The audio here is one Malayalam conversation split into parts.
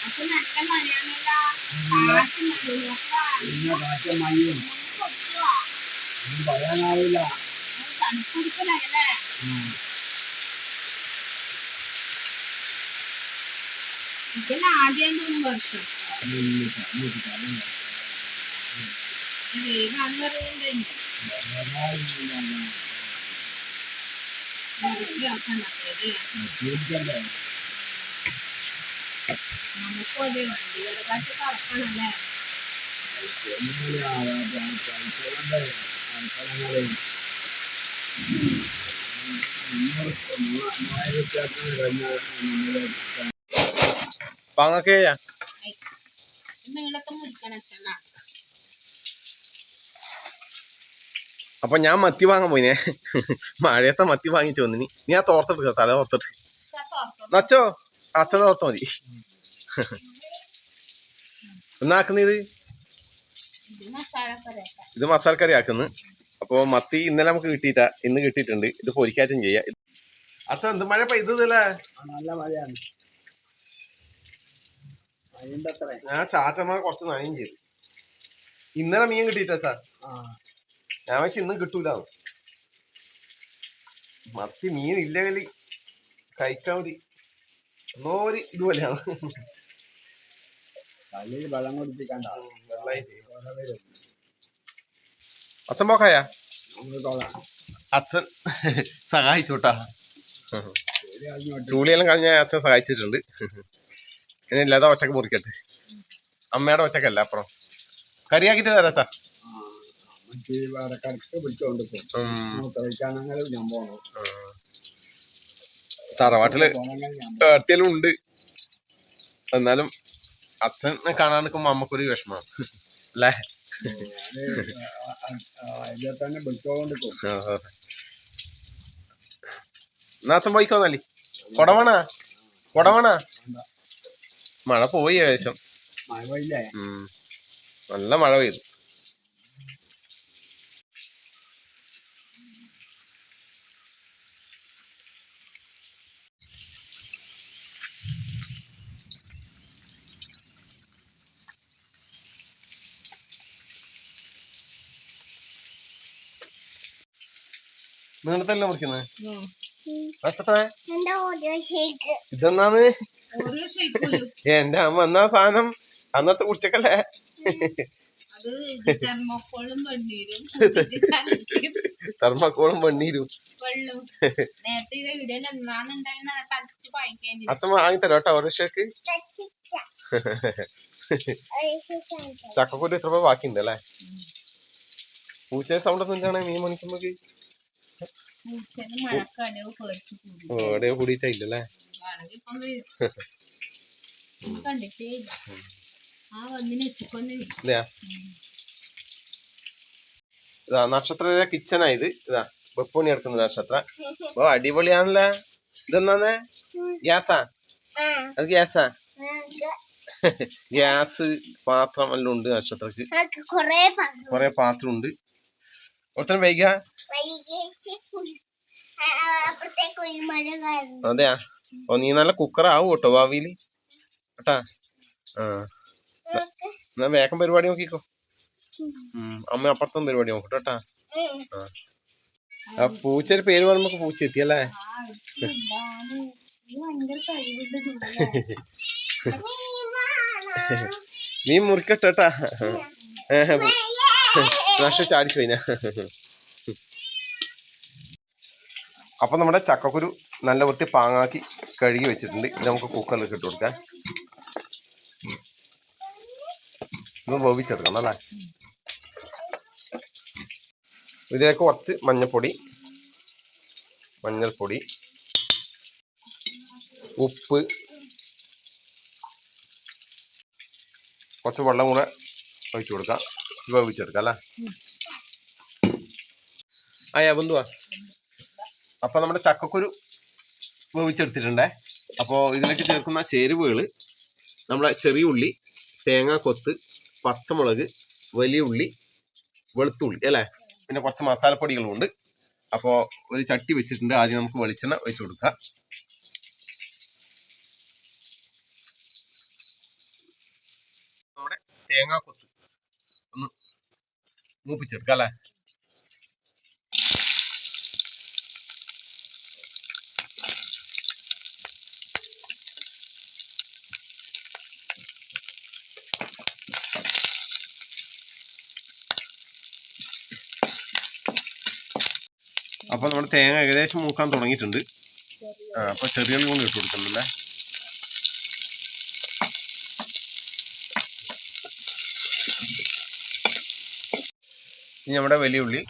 അപ്പൊ നല്ല മഴയാണല്ലോ കാറ്റും മഴയൊക്കെ പിന്നെ കാറ്റും മഴയും കൊടുക്കുവാ ഒന്നും പറയാനാവില്ല തണുപ്പൊടുക്കലല്ലേ ഇതിന് ആദ്യം തോന്നും വർഷം വേഗം പറയുന്നുണ്ട് പേടിക്കണ്ടേ നമുക്കും അതെ വണ്ടി കിടക്കാറ്റ് കറക്കണല്ലേ പാങ്ങൊക്കെ നീളൊക്കെ മുറിക്കണം ചെന്നാ അപ്പൊ ഞാൻ മത്തി വാങ്ങാൻ പോയിനെ. മഴയത്തെ മത്തി വാങ്ങിച്ചു വന്നിനി നീ ആ തോർത്തെടുക്ക തല തോർത്തിട്ട്. നച്ചോ? അച്ഛൻ തോർത്ത മതി. എന്നാക്കുന്നത് ഇത്? മസാല ഇത് മസാലക്കറി ആക്കുന്നു. അപ്പൊ മത്തി ഇന്നലെ നമുക്ക് കിട്ടിയിട്ടാ. ഇന്ന് കിട്ടിയിട്ടുണ്ട്. ഇത് പൊരിക്കാറ്റും ചെയ്യാ. അച്ഛൻ എന്ത് മഴ പെയ്തതല്ലേ നല്ല മഴയാണ്. ഞാൻ ചാറ്റന്മാർ കുറച്ച് നനയും ചെയ്തു. ഇന്നലെ മീൻ കിട്ടിയിട്ടാ സാർ ഞാൻ വെച്ച് ഇന്നും കിട്ടൂല. മത്തി മീൻ ഇല്ലെങ്കിൽ കഴിക്കാൻ ഒരു എന്നോ ഒരു ഇതുപോലെയാണ്. തലയിൽ വെള്ളം കുടിപ്പിക്കണ്ട അച്ഛൻ പോക്കായ? അച്ഛൻ സഹായിച്ചോട്ടാ. ചൂളിയെല്ലാം കഴിഞ്ഞ അച്ഛൻ സഹായിച്ചിട്ടുണ്ട്. ഇനി ഇല്ലാതെ ഒറ്റയ്ക്ക് മുറിക്കട്ടെ. അമ്മയുടെ ഒറ്റക്കല്ല അപ്പുറം. കറിയാക്കിട്ട് തരാം സാർ പോകും. ഞാൻ പോകണം തറവാട്ടിൽ ഏർത്തിയെല്ലാം ഉണ്ട്. എന്നാലും അച്ഛനെ കാണാൻ നിൽക്കുമ്പോ അമ്മക്കൊരു വിഷമമാണ്. അല്ലേ? അതിലെ തന്നെ വിളിച്ചോണ്ട് പോകും. എന്നാ അച്ഛൻ പോയിക്കോ നല്ലി കൊടവണ? കൊടവണ? മഴ പോയി ഏകദേശം. മഴ പെയ്യില്ലേ? നല്ല മഴ പെയ്തു. നീളത്തല്ലേ മുറിക്കുന്നത് ഇതെന്നാന്ന് എന്റെ അമ്മ എന്നാ സാധനം? അന്നത്തെ കുടിച്ചക്കല്ലേ? അത് തെർമോക്കോളും വെണ്ണീരും. അച്ഛൻ വാങ്ങിത്തരോ കേട്ടോ ഒരു ഷേക്ക് ചക്കക്കൂട്ടി എത്ര രൂപ ബാക്കിയുണ്ട് അല്ലേ? പൂച്ച സൗണ്ട് ഒന്നും എന്താണ്? മീൻ മണിക്കുമ്പോ എവിടെ കൂടിയിട്ടില്ലല്ലേ ഇത് നക്ഷത്ര കിച്ചണാ ഇത്. ഇതാ വെപ്പൂണി എടുക്കുന്ന നക്ഷത്ര. ഓ അടിപൊളിയാണല്ലേ? ഇതെന്നാന്നേ ഗ്യാസാ? അത് ഗ്യാസാ? ഗ്യാസ് പാത്രം എല്ലാം ഉണ്ട് നക്ഷത്രക്ക്. കൊറേ കൊറേ പാത്രം ഉണ്ട്. ഒരുത്തരം വൈക? അതെയാ ഓ നീ നല്ല കുക്കർ ആവും കേട്ടോ ഭാവിയിൽ കേട്ടാ ആ എന്നാ വേഗം പരിപാടി നോക്കിക്കോ അമ്മ അപ്പുറത്തും പരിപാടി നോക്കട്ടോ കേട്ടാ ആ പൂച്ചയുടെ പേര് പറയുമ്പോ പൂച്ച എത്തി അല്ലേ നീ നീ കേട്ടാ നഷ്ട ചാടിച്ചു കഴിഞ്ഞ അപ്പൊ നമ്മുടെ ചക്കക്കുരു നല്ല വൃത്തി പാങ്ങാക്കി കഴുകി വെച്ചിട്ടുണ്ട്. ഇത് നമുക്ക് കുക്കറിൽ ഇട്ട് കൊടുക്കാം. ഇത് വേവിച്ചെടുക്കണം അല്ലേ? ഇതിലേക്ക് കുറച്ച് മഞ്ഞൾപ്പൊടി മഞ്ഞൾപ്പൊടി ഉപ്പ് കുറച്ച് വെള്ളം കൂടെ ഒഴിച്ചു കൊടുക്കാം. വേവിച്ചെടുക്കാം അല്ലേ? ആയാ ബന്ധുവാ. അപ്പൊ നമ്മുടെ ചക്കക്കുരു വേവിച്ചെടുത്തിട്ടുണ്ടേ. അപ്പോൾ ഇതിലേക്ക് ചേർക്കുന്ന ചേരുവകൾ നമ്മളെ ചെറിയ ഉള്ളി തേങ്ങാ കൊത്ത് പച്ചമുളക് വലിയ ഉള്ളി വെളുത്തുള്ളി അല്ലേ? പിന്നെ കുറച്ച് മസാലപ്പൊടികളും ഉണ്ട്. അപ്പോൾ ഒരു ചട്ടി വെച്ചിട്ടുണ്ട്. ആദ്യം നമുക്ക് വെളിച്ചെണ്ണ ഒഴിച്ചു കൊടുക്കാം. നമ്മുടെ തേങ്ങാ കൊത്ത് ഒന്ന് മൂപ്പിച്ചെടുക്കാം അല്ലേ? അപ്പൊ നമ്മുടെ തേങ്ങ ഏകദേശം മൂക്കാൻ തുടങ്ങിയിട്ടുണ്ട്. ആ അപ്പൊ ചെറിയ കൊണ്ട് ഇട്ട് കൊടുക്കുന്നുണ്ടല്ലേ ഇനി നമ്മുടെ വലിയ ഉള്ളി.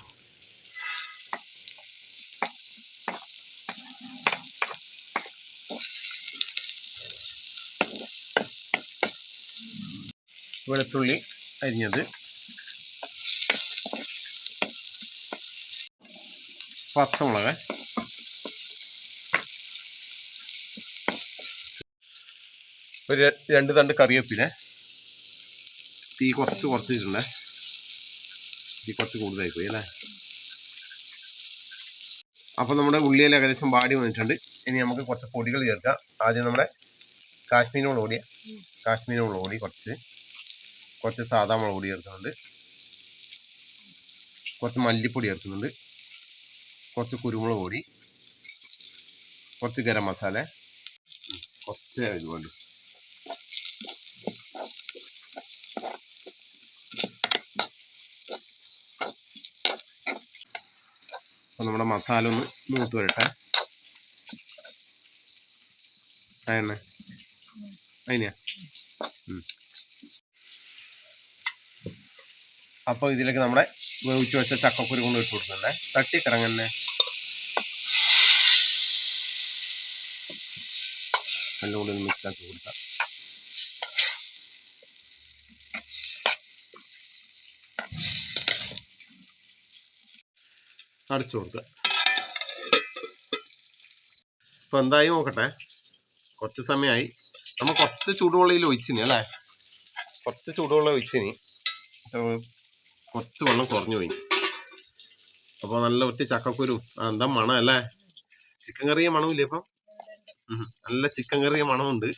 വെളുത്തുള്ളി അരിഞ്ഞത്. പച്ചമുളക്. ഒരു രണ്ട് തണ്ട് കറിവേപ്പില. തീ കുറച്ച് കുറച്ചിട്ടുണ്ട്. തീ കുറച്ച് കൂടുതലായി പോയി അല്ലേ? അപ്പോൾ നമ്മുടെ ഉള്ളിയിൽ ഏകദേശം വാടി വന്നിട്ടുണ്ട്. ഇനി നമുക്ക് കുറച്ച് പൊടികൾ ചേർക്കാം. ആദ്യം നമ്മുടെ കാശ്മീരി മുളക് പൊടിയാ. കാശ്മീരി മുളക് പൊടി കുറച്ച്. കുറച്ച് സാധാ മുളക് പൊടി ചേർക്കുന്നുണ്ട്. കുറച്ച് മല്ലിപ്പൊടി ചേർക്കുന്നുണ്ട്. കുറച്ച് കുരുമുളക് പൊടി കുറച്ച് ഗരം മസാല കുറച്ച് ഇത് അപ്പോൾ നമ്മുടെ മസാല ഒന്ന് മൂത്ത് വരട്ടെ. അതന്നെ അതിനാ? അപ്പോൾ ഇതിലേക്ക് നമ്മുടെ വേവിച്ച് വെച്ച ചക്കക്കുരു കൊണ്ട് ഇട്ട് കൊടുക്കണ്ടേ? തട്ടി എല്ലാം കൂടി ഒന്ന് മിക്സ് ആക്കി കൊടുക്കാം അടച്ചു കൊടുക്കുക ഇപ്പൊ എന്തായി നോക്കട്ടെ? കുറച്ച് സമയമായി നമ്മൾ കുറച്ച് ചൂടുവെള്ളയിൽ ഒഴിച്ചിനി അല്ലേ? കുറച്ച് ചൂടുവെള്ളം ഒഴിച്ചിനി. കുറച്ച് വെള്ളം കുറഞ്ഞു പോയി. അപ്പോൾ നല്ല ഒറ്റ ചക്കക്കുരു. എന്താ മണം അല്ലേ? ചിക്കൻ കറിയ മണമില്ലേ ഇപ്പം. നല്ല ചിക്കൻ കറിയ മണമുണ്ട്.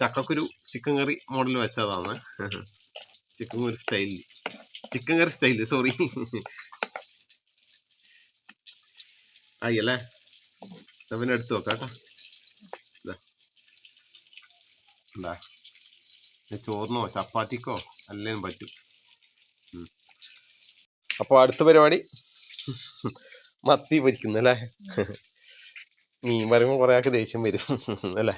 ചക്കക്കുരു ചിക്കൻ കറി മോഡൽ വെച്ചതാണ്. ചിക്കൻ കറി സ്റ്റൈലിൽ. Chicken curry style sorry. ആയി അല്ലേ പിന്നെ എടുത്ത് വെക്കാം കേട്ടോ. ചോറിനോ ചപ്പാത്തിക്കോ എല്ലാം പറ്റും. അപ്പോൾ അടുത്ത പരിപാടി. മത്തി പൊരിക്കുന്നു അല്ലേ മീൻ പറയുമ്പോൾ കുറെ ആൾക്ക് ദേഷ്യം വരും. അല്ലേ?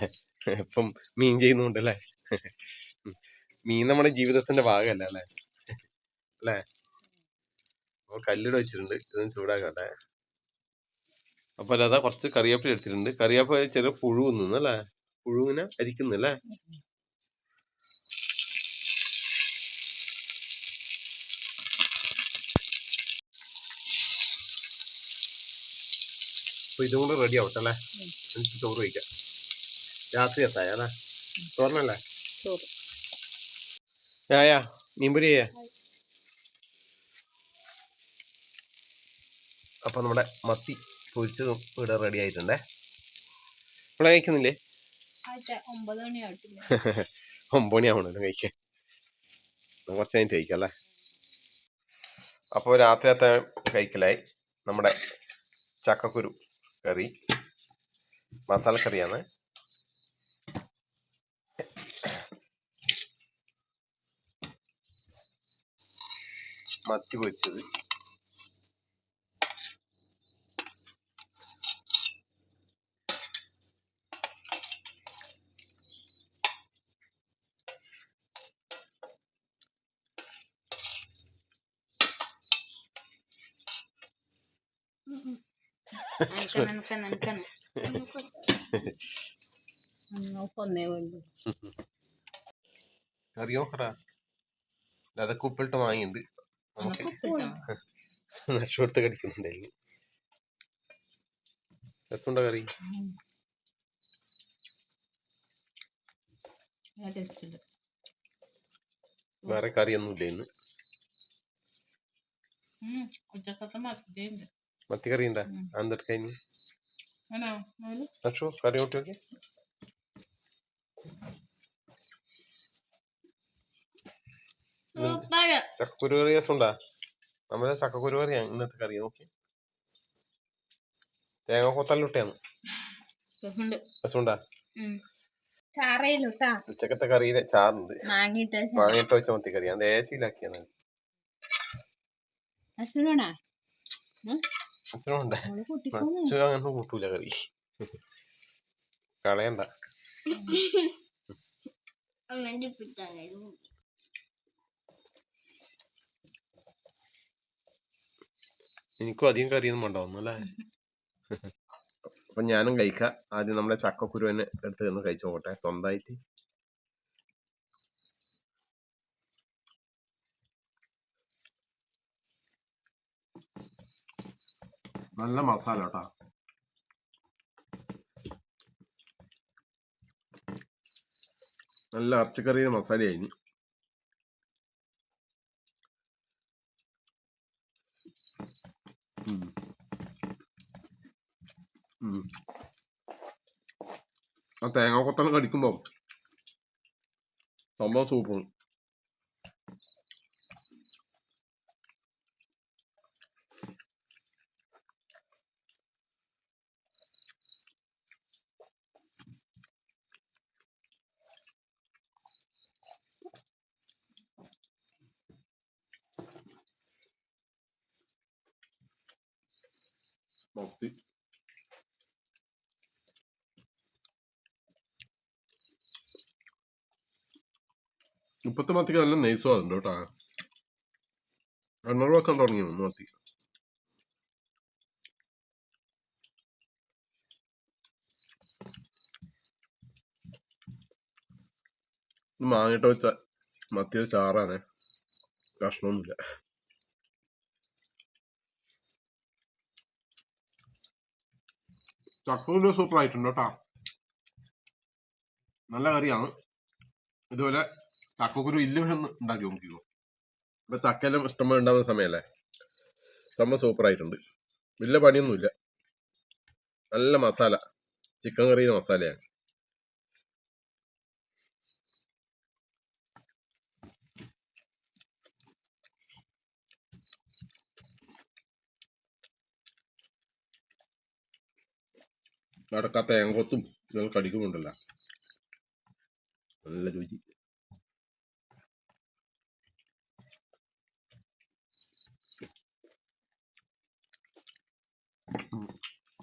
ഇപ്പം മീൻ ചെയ്യുന്നുണ്ട് അല്ലേ? മീൻ നമ്മുടെ ജീവിതത്തിന്റെ ഭാഗമല്ല അല്ലേ? അല്ലേ? അപ്പോൾ കല്ലിട വെച്ചിട്ടുണ്ട്. ഇതൊന്ന് ചൂടാക്കട്ടെ. അപ്പൊ അല്ലാതെ കുറച്ച് കറിവേപ്പില എടുത്തിട്ടുണ്ട്. കറിവേപ്പില ചെറിയ പുഴു നിന്നു അല്ലേ? പുഴുവിനെ അരിക്കുന്നു അല്ലേ അപ്പൊ ഇതും കൂടെ റെഡി ആവട്ടെ അല്ലേ? എനിക്ക് ചോറ് കഴിക്കാം. രാത്രി എത്തായ അല്ലേ? ചോറിനല്ലേ? ആയാ മീൻപുരി മീൻപൊരി ചെയ്യാ. അപ്പൊ നമ്മുടെ മത്തി പൊരിച്ചതും ഇവിടെ റെഡി ആയിട്ടുണ്ടേ. ഇവിടെ കഴിക്കുന്നില്ലേ? ഒമ്പത് മണി ആവണല്ലോ കഴിക്കാൻ. കുറച്ച് കഴിഞ്ഞിട്ട് കഴിക്കാം അല്ലേ? അപ്പോൾ രാത്രിയത്തെ കഴിക്കലായി. നമ്മുടെ ചക്കക്കുരു. കറി. മസാല കറിയാണ്. മത്തി പൊരിച്ചത്. നനക്കന നനക്കന നനക്കന ഒന്നേ വേണ്ടു കറി നോക്കടാ അതൊക്കെ ഉപ്പിട്ട് വാങ്ങിയുണ്ട് കടിക്കുന്നുണ്ടായിരുന്നു രസമുണ്ടോ കറി? വേറെ കറിയൊന്നുമില്ല ഇന്ന്. ഉച്ചക്കത്തെ മത്തിയുണ്ട്. കഴിഞ്ഞ് ആണോ മോൾ? അക്ഷു കറി കൂട്ടി നോക്കി സൂപ്പറ്. ചക്കക്കുരു കറി രസമുണ്ടാ നമ്മുടെ ചക്കക്കുരു കറിയാണ് ഇന്നത്തെ കറി നോക്കി തേങ്ങ കൊത്തല്ലിട്ടാണ് രസമുണ്ട്. ഉച്ചക്കത്തെ കറിയിലെ ചാറുണ്ട് മാങ്ങിട്ട് വാങ്ങിയിട്ട് വെച്ച മത്തി കറി ഞാൻ ദേശീലാക്കിയാണ് അച്ഛനുണ്ട് അച്ഛൻ അങ്ങനെ കൂട്ടൂല കറി. കളയണ്ട. എനിക്കും അധികം കറിയൊന്നും ഉണ്ടാവുന്നു അല്ലേ അപ്പൊ ഞാനും കഴിക്കാം. ആദ്യം നമ്മളെ ചക്കക്കുരു തന്നെ എടുത്ത് നിന്ന് കഴിച്ചു നോക്കട്ടെ. സ്വന്തമായിട്ട് നല്ല മസാല കേട്ടാ നല്ല ഇറച്ചിക്കറിയുടെ. ഉം. ആ തേങ്ങ കൊത്തണം കടിക്കുമ്പോ സംഭവം സൂപ്പർ മത്തി ഇപ്പത്തെ മത്തിക്ക് നല്ല നെയ്സുണ്ട് കേട്ടാ. എണ്ണൂറ് വെക്കാൻ തുടങ്ങി ഒന്ന് മത്തി മാങ്ങിട്ട് വെച്ച മത്തിയുടെ ചാറാണ്. കഷ്ണമൊന്നുമില്ല. ചക്കൂര് സൂപ്പർ ആയിട്ടുണ്ട് കേട്ടോ. നല്ല കറിയാണ്. ഇതുപോലെ ചക്കക്കുരു ഇല്ല ഒന്ന് ഉണ്ടാക്കി നോക്കിക്കോ. ഇപ്പൊ ചക്കയെല്ലാം ഇഷ്ടംപോലെ ഉണ്ടാവുന്ന സമയമല്ലേ? സംഭവം സൂപ്പർ ആയിട്ടുണ്ട്. വലിയ പണിയൊന്നുമില്ല. നല്ല മസാല. ചിക്കൻ കറിയുടെ മസാലയാണ്. നടക്കാത്ത തേങ്ങത്തും നിങ്ങൾ കടിക്കുന്നുണ്ടല്ലോ നല്ല രുചി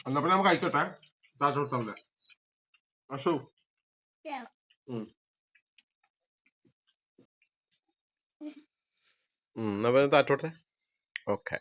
എന്നാ പിന്നെ നമുക്ക് കഴിക്കട്ടെ താറ്റോട്ടല്ലേ അശു. Yeah. ഉം. ഉം, എന്നാ പിന്നെ താറ്റോട്ടെ? ഓക്കെ